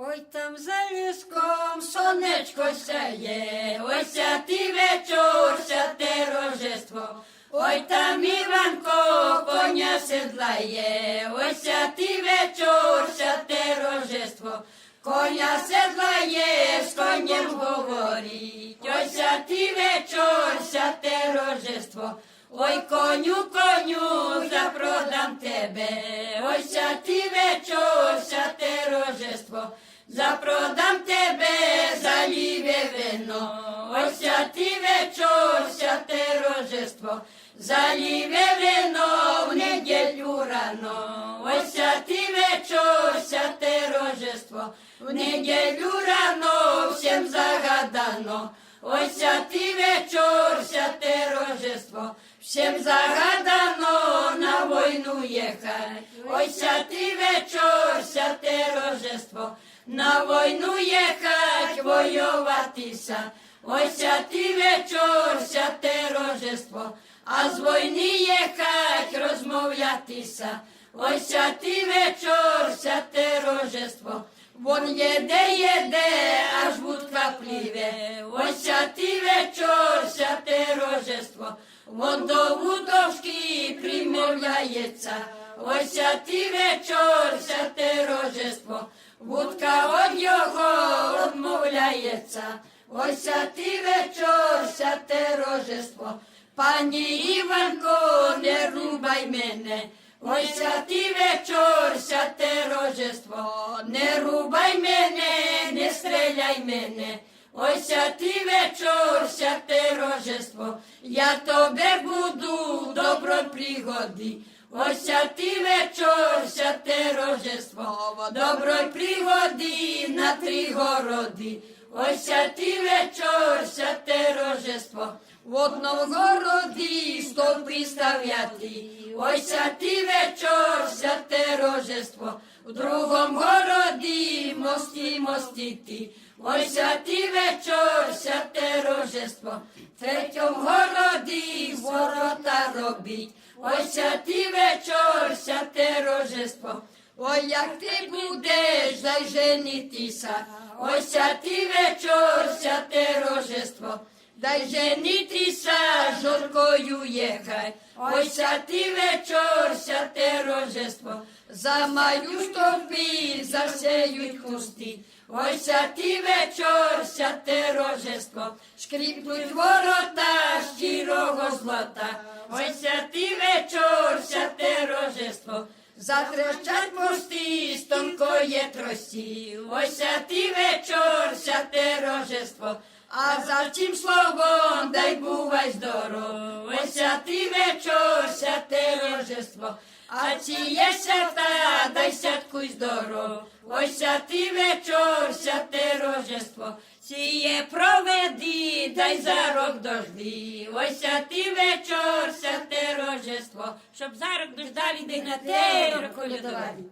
Ой там за ліском сонечко сяє, ой сятий вечор, святе рожество. Ой там Іванко коня седлає, ой святий вечор, святе рожество. Коня седлає, з конем говорить, ой святий вечор, святе рожество. Ой, коню, коню, запродам тебе, ой святий вечор, святе вино, ой святий вечор, святе рожество. За ліве вино в неділю рано, ой святий вечор, святе рожество. В неділю рано всім загадано, ой святий вечор, святе рожество. Всім загадано на війну їхать, ой святий вечор, святе рожество. На війну їхать, воюватися, ой святий вечор, святе рожество. А з війни їхать, розмовлятися, ой святий вечор, святе рожество. Вон єде, єде, аж вудка пліве, ой святий вечор, святе рожество. Вон до вудочки примовляється, ой святий вечор, святе рожество. Вудка од його одмовляється, ой святий вечор, святе рожество. Пані Іванко, не рубай мене, ой святий вечор, святе рожество, не рубай мене, не стріляй мене. Ой, святий вечор, святе рожество, я тебе буду добро пригоди. Ой, святий вечор, святе рожество, добро пригоди на три городи. Ой, святий вечор, святе рожество, в одному городі стол приставляти. Ой, святий вечор, святе рожество, в другому городі мості мостити. Ой, святий вечор, святе рожество, в третьому городі ворота робіть. Ой, святий вечор, святе рожество. Ой, як ти будеш дай женитися, ой, святий вечор, святе рожество. Дай женитися, жоркою єхай, ой, святий вечор, святе рожество. За мою стопі засеють кусти, ой, святий вечор, святе рожество. Шкріпнуть ворота щирого злота, ой, святий вечор, святе рожество. Затрещать мости з тонкої трості, ой, святий вечор, святе рожество. А за чим словом дай бувай здоров, ой, святий вечор, святе рожество. А чи є свята, дай святкуй здоров, ой, святий вечор, святе рожество. Сіє проведи, дай зарок дожди, ось а ти вечор, сяте рожество, щоб зарок дождали, де на те колядували.